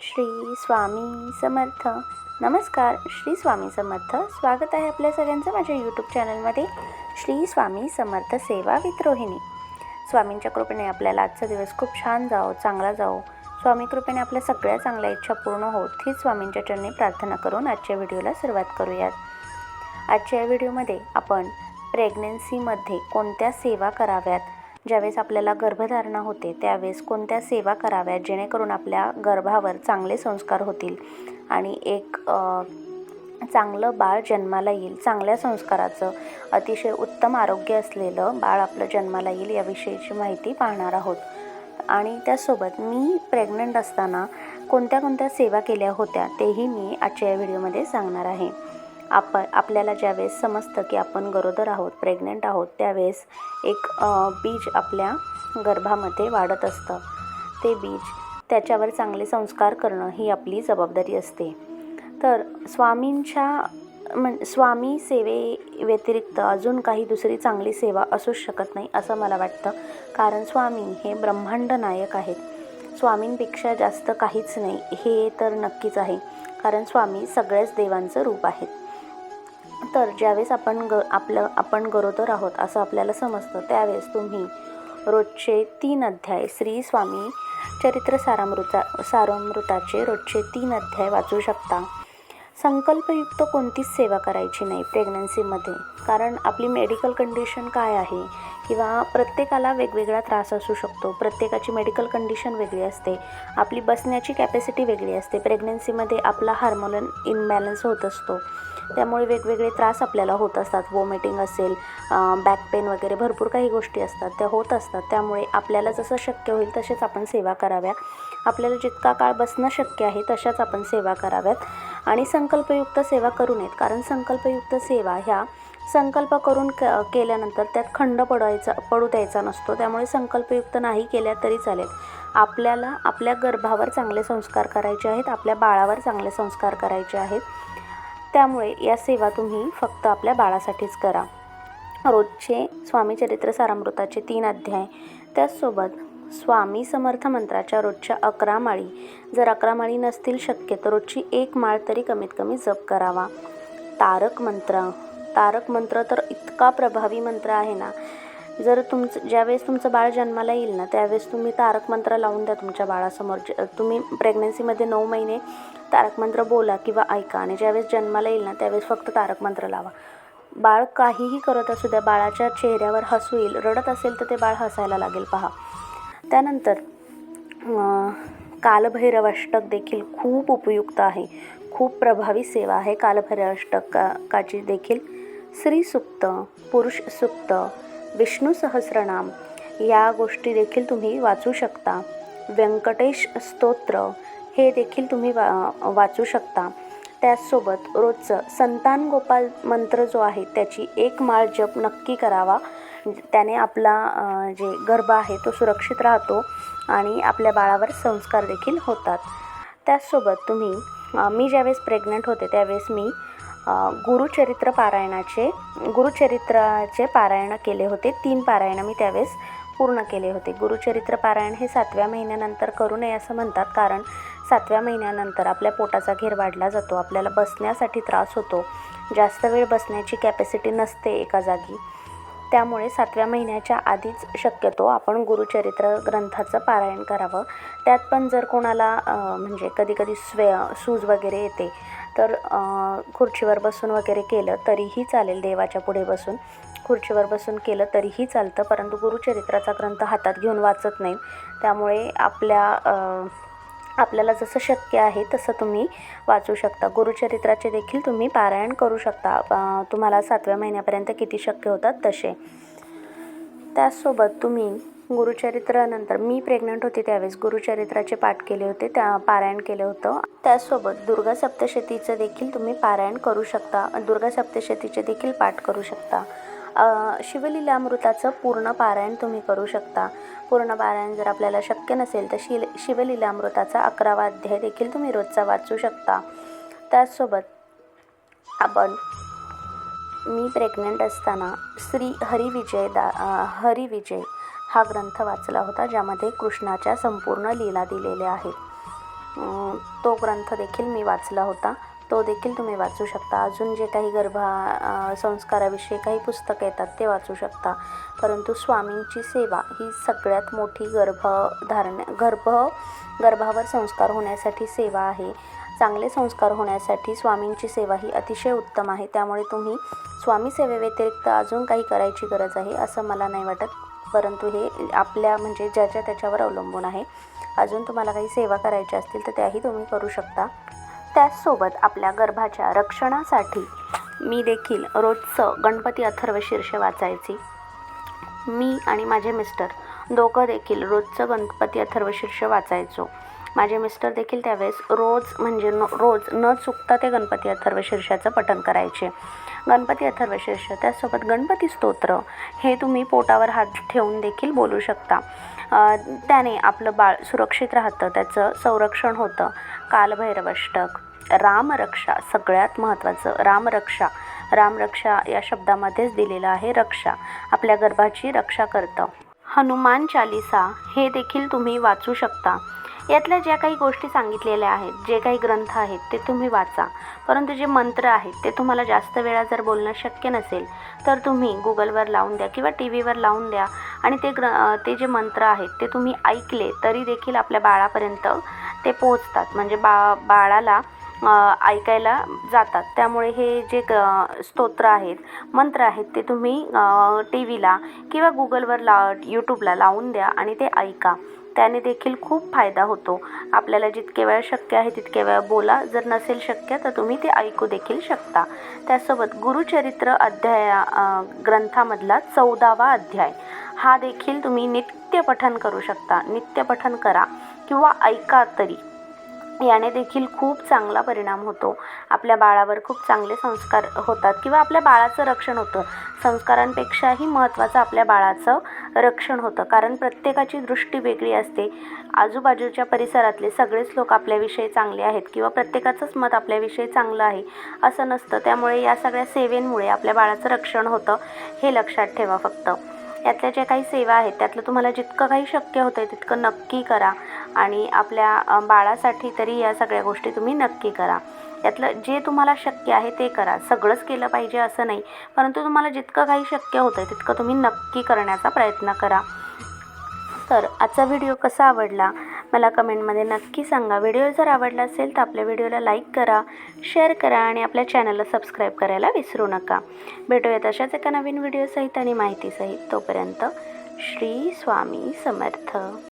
श्री स्वामी समर्थ. नमस्कार श्री स्वामी समर्थ. स्वागत आहे आपल्या सगळ्यांचं माझ्या यूट्यूब चॅनलमध्ये श्री स्वामी समर्थ सेवा विद्रोहिणी स्वामींच्या कृपेने आपल्याला आजचा दिवस खूप छान जावो चांगला जावो. स्वामी कृपेने आपल्या सगळ्या चांगल्या इच्छा पूर्ण होत हीच स्वामींच्या चरणी प्रार्थना करून आजच्या व्हिडिओला सुरुवात करूयात. आजच्या या व्हिडिओमध्ये आपण प्रेग्नन्सीमध्ये कोणत्या सेवा कराव्यात? ज्यावेळेस आपल्याला गर्भधारणा होते त्यावेळेस कोणत्या सेवा कराव्या जेणेकरून आपल्या गर्भावर चांगले संस्कार होतील? आणि एक चांगलं बाळ जन्माला येईल. चांगल्या संस्काराचं अतिशय उत्तम आरोग्य असलेलं बाळ आपलं जन्माला येईल याविषयीची माहिती पाहणार आहोत. आणि त्यासोबत मी प्रेग्नंट असताना कोणत्या कोणत्या सेवा केल्या होत्या तेही मी आजच्या या व्हिडिओमध्ये सांगणार आहे. आपण आपल्याला ज्यावेळेस समजतं की आपण गरोदर आहोत प्रेग्नंट आहोत त्यावेळेस एक बीज आपल्या गर्भामध्ये वाढत असतं. ते बीज त्याच्यावर चांगले संस्कार करणं ही आपली जबाबदारी असते. तर स्वामींच्या म्हण स्वामी सेवे व्यतिरिक्त अजून काही दुसरी चांगली सेवा असूच शकत नाही असं मला वाटतं. कारण स्वामी हे ब्रह्मांड नायक आहेत. स्वामींपेक्षा जास्त काहीच नाही हे तर नक्कीच आहे. कारण स्वामी सगळ्याच देवांचं रूप आहेत. तर ज्यावेळेस आपण ग आपलं आपण गरोदर आहोत असं आपल्याला समजतं त्यावेळेस तुम्ही रोजचे तीन अध्याय श्री स्वामी चरित्र सारामृता सारामृताचे रोजचे तीन अध्याय वाचू शकता. संकल्पयुक्त कोणतीच सेवा करायची नाही प्रेग्नन्सीमध्ये. कारण आपली मेडिकल कंडिशन काय आहे? किंवा प्रत्येकाला वेगवेगळा त्रास असू शकतो. प्रत्येकाची मेडिकल कंडिशन वेगळी असते. आपली बसण्याची कॅपॅसिटी वेगळी असते. प्रेग्नन्सीमध्ये आपला हार्मोनल इनबॅलन्स होत असतो. त्यामुळे वेगवेगळे त्रास आपल्याला होत असतात. वॉमिटिंग असेल बॅक पेन वगैरे भरपूर काही गोष्टी असतात. त्या होत असतात. त्यामुळे आपल्याला जसं शक्य होईल तसेच आपण सेवा कराव्या आपल्याला जितका काळ बसणं शक्य आहे तशाच आपण सेवा कराव्यात. आणि संकल्पयुक्त सेवा करू नयेत. कारण संकल्पयुक्त सेवा ह्या संकल्प करून क केल्यानंतर त्यात खंड पडायचा पडू द्यायचा नसतो. त्यामुळे संकल्पयुक्त नाही केल्या तरी चालेल. आपल्याला आपल्या गर्भावर चांगले संस्कार करायचे आहेत आपल्या बाळावर चांगले संस्कार करायचे आहेत. त्यामुळे या सेवा तुम्ही फक्त आपल्या बाळासाठीच करा. रोजचे स्वामी चरित्र सारामृताचे तीन अध्याय. त्याचसोबत स्वामी समर्थ मंत्राच्या रोजच्या अकरा माळी. जर अकरा माळी नसतील शक्य तर रोजची एक माळ तरी कमीत कमी जप करावा. तारक मंत्र. तारक मंत्र तर इतका प्रभावी मंत्र आहे ना जर तुमचं ज्यावेळेस तुमचं बाळ जन्माला येईल ना त्यावेळेस तुम्ही तारक मंत्र लावून द्या तुमच्या बाळासमोर. तुम्ही प्रेग्नन्सीमध्ये नऊ महिने तारक मंत्र बोला किंवा ऐका आणि ज्यावेळेस जन्माला येईल ना त्यावेळेस फक्त तारक मंत्र लावा. बाळ काहीही करत असू द्या बाळाच्या चेहऱ्यावर हसू येईल रडत असेल तर ते बाळ हसायला लागेल. पहा. त्यानंतर कालभैरव अष्टक देखील खूप उपयुक्त आहे. खूप प्रभावी सेवा आहे कालभैरव अष्टकाची देखील. स्त्री सुक्त पुरुष सुक्त विष्णू सहस्रनाम या गोष्टी देखील तुम्ही वाचू शकता. व्यंकटेश स्तोत्र हे देखील तुम्ही वा वाचू शकता. त्याचसोबत रोजचं संतान गोपाल मंत्र जो आहे त्याची एक माळ जप नक्की करावा. त्याने आपला जे गर्भ आहे तो सुरक्षित राहतो आणि आपल्या बाळावर संस्कार देखील होतात. त्याचसोबत तुम्ही मी ज्यावेळेस प्रेग्नंट होते त्यावेळेस मी गुरुचरित्र पारायणाचे गुरुचरित्राचे पारायण केले होते. तीन पारायणं मी त्यावेळेस पूर्ण केले होते. गुरुचरित्र पारायण हे सातव्या महिन्यानंतर करू नये असं म्हणतात कारण सातव्या महिन्यानंतर आपल्या पोटाचा घेर वाढला जातो. आपल्याला बसण्यासाठी त्रास होतो. जास्त वेळ बसण्याची कॅपॅसिटी नसते एका जागी. त्यामुळे सातव्या महिन्याच्या आधीच शक्यतो आपण गुरुचरित्र ग्रंथाचं पारायण करावं. त्यात पण जर कोणाला म्हणजे कधीकधी स्वे सूज वगैरे येते तर खुर्चीवर बसून वगैरे केलं तरीही चालेल देवाच्या पुढे बसून. खुर्चीवर बसून केलं तरीही चालतं परंतु गुरुचरित्राचा ग्रंथ हातात घेऊन वाचत नाही. त्यामुळे आपल्या आपल्याला जसं शक्य आहे तसं तुम्ही वाचू शकता. गुरुचरित्राचे देखील तुम्ही पारायण करू शकता. तुम्हाला सातव्या महिन्यापर्यंत किती शक्य होतात तसे. त्याचसोबत तुम्ही गुरुचरित्रानंतर मी प्रेग्नंट होते त्यावेळेस गुरुचरित्राचे पाठ केले होते त्या पारायण केलं होतं. त्याचसोबत दुर्गा सप्तशतीचं देखील तुम्ही पारायण करू शकता. दुर्गा सप्तशतीचे देखील पाठ करू शकता. शिवलीलामृताचं पूर्ण पारायण तुम्ही करू शकता. पूर्ण पारायण जर आपल्याला शक्य नसेल तर शिल शिवलीलामृताचा अकरावा अध्याय देखील तुम्ही रोजचा वाचू शकता. त्याचसोबत आपण मी प्रेग्नंट असताना श्री हरिविजय दा हरिविजय हा ग्रंथ वाचला होता ज्यामध्ये कृष्णाच्या संपूर्ण लीला दिलेल्या आहेत. तो ग्रंथ देखील मी वाचला होता. तो देखील तुम्ही वाचू शकता. अजून जे काही गर्भा संस्काराविषयी काही पुस्तकं येतात ते वाचू शकता. परंतु स्वामींची सेवा ही सगळ्यात मोठी गर्भधारण गर्भ गर्भावर संस्कार होण्यासाठी सेवा आहे. चांगले संस्कार होण्यासाठी स्वामींची सेवा ही अतिशय उत्तम आहे. त्यामुळे तुम्ही स्वामी सेवेव्यतिरिक्त अजून काही करायची गरज आहे असं मला नाही वाटत. परंतु हे आपल्या म्हणजे ज्याच्या त्याच्यावर अवलंबून आहे. अजून तुम्हाला काही सेवा करायच्या असतील तर त्याही तुम्ही करू शकता. त्याचसोबत आपल्या गर्भाच्या रक्षणासाठी मी देखील रोजचं गणपती अथर्व शीर्ष वाचायची. मी आणि माझे मिस्टर दोघं देखील रोजचं गणपती अथर्वशीर्ष वाचायचो. माझे मिस्टर देखील त्यावेळेस रोज म्हणजे न रोज न चुकता ते गणपती अथर्वशीर्षाचं पठण करायचे. गणपती अथर्वशीर्ष त्याचसोबत गणपती स्तोत्र हे तुम्ही पोटावर हात ठेवून देखील बोलू शकता. त्याने आपलं बाळ सुरक्षित राहतं त्याचं संरक्षण होतं. कालभैरवाष्टक रामरक्षा सगळ्यात महत्त्वाचं रामरक्षा. रामरक्षा या शब्दामध्येच दिलेलं आहे रक्षा. आपल्या गर्भाची रक्षा करतं. हनुमान चालिसा हे देखील तुम्ही वाचू शकता. यातल्या ज्या काही गोष्टी सांगितलेल्या आहेत जे काही ग्रंथ आहेत ते तुम्ही वाचा. परंतु जे मंत्र आहेत ते तुम्हाला जास्त वेळा जर बोलणं शक्य नसेल तर तुम्ही गुगलवर लावून द्या किंवा टी व्हीवर लावून द्या आणि ते ग्र ते जे मंत्र आहेत ते तुम्ही ऐकले तरी देखील आपल्या बाळापर्यंत ते पोहोचतात. म्हणजे बा बाळाला ऐकायला जातात. त्यामुळे हे जे ग स्तोत्र आहेत मंत्र आहेत ते तुम्ही टी व्हीला किंवा गुगलवर ला यूट्यूबला लावून द्या आणि ते ऐका. त्याने देखील खूप फायदा होतो. आपल्याला जितके वेळा शक्य आहे तितके वेळा बोला. जर नसेल शक्य तर तुम्ही ते ऐकू देखील शकता. त्यासोबत गुरुचरित्र अध्याया ग्रंथामधला चौदावा अध्याय हा देखील तुम्ही नित्य पठन करू शकता. नित्य पठन करा किंवा ऐका तरी. याने देखील खूप चांगला परिणाम होतो. आपल्या बाळावर खूप चांगले संस्कार होतात किंवा आपल्या बाळाचं रक्षण होतं. संस्कारांपेक्षाही महत्त्वाचं आपल्या बाळाचं रक्षण होतं. कारण प्रत्येकाची दृष्टी वेगळी असते. आजूबाजूच्या परिसरातले सगळेच लोक आपल्याविषयी चांगले आहेत किंवा प्रत्येकाचंच मत आपल्याविषयी चांगलं आहे असं नसतं. त्यामुळे या सगळ्या सेवेंमुळे आपल्या बाळाचं रक्षण होतं हे लक्षात ठेवा फक्त. यातल्या ज्या काही सेवा आहेत त्यातलं तुम्हाला जितकं काही शक्य होतं आहे तितकं नक्की करा. आणि आपल्या बाळासाठी तरी या सगळ्या गोष्टी तुम्ही नक्की करा. यातलं जे तुम्हाला शक्य आहे ते करा. सगळंच केलं पाहिजे असं नाही परंतु तुम्हाला जितकं काही शक्य होतं आहे तितकं तुम्ही नक्की करण्याचा प्रयत्न करा. तर आजचा व्हिडिओ कसा आवडला? मला कमेंटमध्ये नक्की सांगा. व्हिडिओ जर आवडला असेल तर आपल्या व्हिडिओला लाईक करा शेअर करा आणि आपल्या चॅनलला सबस्क्राईब करायला विसरू नका. भेटूयात अशाच एका नवीन व्हिडिओसहित आणि माहितीसहित. तोपर्यंत श्री स्वामी समर्थ.